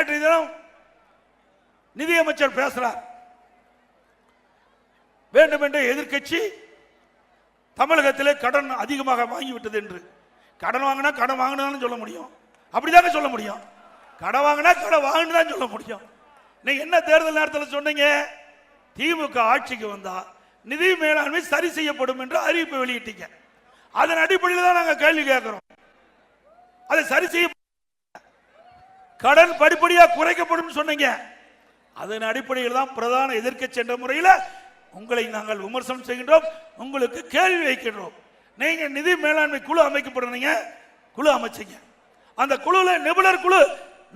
நேற்று தினம் நிதியமைச்சர் பேசுறார். வேண்டுமென்றே எதிர்கட்சி தமிழகத்திலே கடன் அதிகமாக வாங்கிவிட்டது என்று. கடன் வாங்கினா கடன் வாங்கினான்னு சொல்ல முடியும். அப்படிதானே சொல்ல முடியும். கடன் வாங்கினா கடன் வாங்கினு தான் சொல்ல முடியும். நீங்க என்ன தேர்தல் நேரத்தில் சொன்னீங்க? திமுக ஆட்சிக்கு வந்தா நிதி மேலாண்மை சரி செய்யப்படும் என்று அறிவிப்பு வெளியிட்டீங்க. அதன் அடிப்படையில் தான் நாங்கள் கேள்வி கேட்கிறோம். அதை சரி செய்ய கடன் படிப்படியா குறைக்கப்படும் சொன்னீங்க. அதன் அடிப்படையில் தான் பிரதான எதிர்க்கட்சி என்ற முறையில் உங்களை நாங்கள் விமர்சனம் செய்கின்றோம் உங்களுக்கு கேள்வி வைக்கின்றோம். நீங்க நிதி மேலாண்மை குழு அமைக்கப்படுறீங்க குழு அமைச்சீங்க. அந்த குழுல நிபுணர் குழு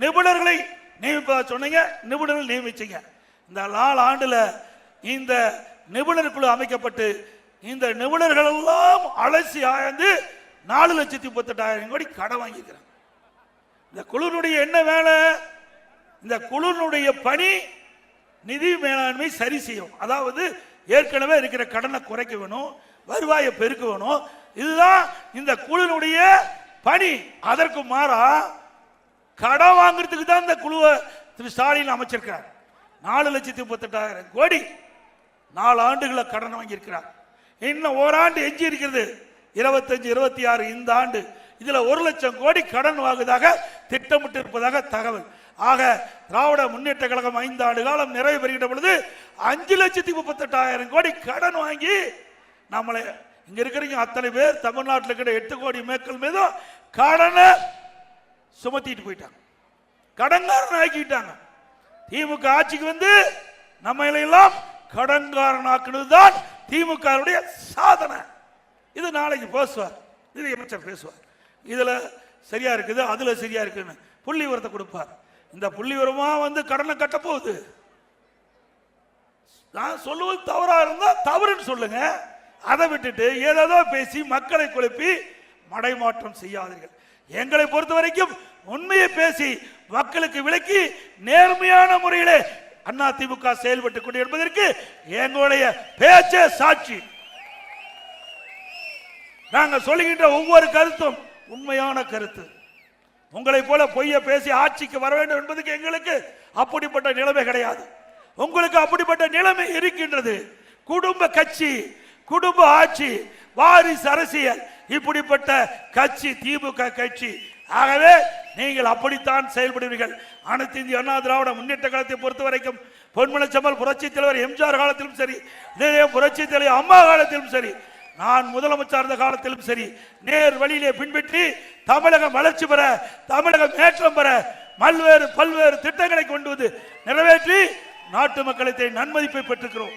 நிபுணர்களை நியமிப்பதா சொன்னீங்க நிபுணர்கள் நியமிச்சீங்க. இந்த நாலு ஆண்டுல இந்த நிபுணர் குழு அமைக்கப்பட்டு இந்த நிபுணர்கள் எல்லாம் அலசி ஆய்ந்து நாலு லட்சத்தி முப்பத்தெட்டாயிரம் கோடி கடன் வாங்கியிருக்கிறாங்க. இந்த குழுனுடைய என்ன வேலை? இந்த குழுனுடைய பணி நிதி மேலாண்மை சரி செய்யும். அதாவது ஏற்கனவே இருக்கிற கடனை குறைக்க வேணும் வருவாயை பெருக்க வேணும். இதுதான் இந்த குழுனுடைய பணி. அதற்கு மாறா கடன் வாங்குறதுக்கு தான் இந்த குழுவை திரு ஸ்டாலின் அமைச்சிருக்கார் நாலு லட்சத்தி முப்பத்தெட்டாயிரம் கோடி நாலு ஆண்டுகளை கடன் வாங்கியிருக்கிறார். இன்னும் ஓராண்டு எஞ்சி இருக்கிறது. இருபத்தஞ்சு இருபத்தி ஆறு இந்த ஆண்டு. இதில் ஒரு லட்சம் கோடி கடன் வாங்குவதாக திட்டமிட்டு இருப்பதாக தகவல். ஆக திராவிட முன்னேற்ற கழகம் ஐந்து ஆண்டு காலம் நிறைவு பெறுகின்ற பொழுது அஞ்சு லட்சத்தி முப்பத்தெட்டாயிரம் கோடி கடன் வாங்கி நம்மளை இங்க இருக்கிறீங்க அத்தனை பேர் தமிழ்நாட்டில் இருக்கிற எட்டு கோடி மேக்கள் மீதும் கடனை சுமத்திட்டு போயிட்டாங்க. கடன்காரன் ஆக்கிட்டாங்க. திமுக ஆட்சிக்கு வந்து நம்ம எல்லாம் கடன்காரன் ஆக்குனது தான் திமுக சாதனை. இது நாளைக்கு பேசுவார். இது அமைச்சர் பேசுவார். இதுல சரியா இருக்குது அதுல சரியா இருக்குன்னு. புள்ளி விவரத்தை கொடுப்பார். இந்த புள்ளி விவரமா வந்து கடனை கட்ட போகுது. நான் சொல்லுவது தவறா இருந்தா தவறுன்னு சொல்லுங்க. அதை விட்டுட்டு ஏதேதோ பேசி மக்களை குழப்பி மடைமாற்றம் செய்யாதீர்கள். எங்களை பொறுத்த வரைக்கும் உண்மையை பேசி மக்களுக்கு விளக்கி நேர்மையான முறையிலே அண்ணா திமுக செயல்பட்டுக் கொண்டு என்பதற்கு எங்களுடைய பேச்சே சாட்சி. நாங்கள் சொல்லுகின்ற ஒவ்வொரு கருத்தும் உண்மையான கருத்து. உங்களை போல பொய்ய பேசி ஆட்சிக்கு வர வேண்டும் என்பதுக்கு எங்களுக்கு அப்படிப்பட்ட நிலைமை கிடையாது. உங்களுக்கு அப்படிப்பட்ட நிலைமை இருக்கின்றது. குடும்ப கட்சி குடும்ப ஆட்சி வாரிசு அரசியல் இப்படிப்பட்ட கட்சி திமுக கட்சி. ஆகவே நீங்கள் அப்படித்தான் செயல்படுவீர்கள். அனைத்து இந்திய அண்ணா திராவிட முன்னேற்ற காலத்தை பொறுத்த வரைக்கும் பொன்மனச்சம்மல் புரட்சி தலைவர் எம்ஜிஆர் காலத்திலும் சரி இதே புரட்சி தலைவர் அம்மா காலத்திலும் சரி நான் முதலமைச்சர் இருந்த காலத்திலும் சரி நேர் வழியிலே பின்பற்றி தமிழகம் வளர்ச்சி பெற தமிழகம் ஏற்றம் பெற பல்வேறு பல்வேறு திட்டங்களை கொண்டு வந்து நிறைவேற்றி நாட்டு மக்களுக்கு நன்மதிப்பை பெற்றுக்கிறோம்.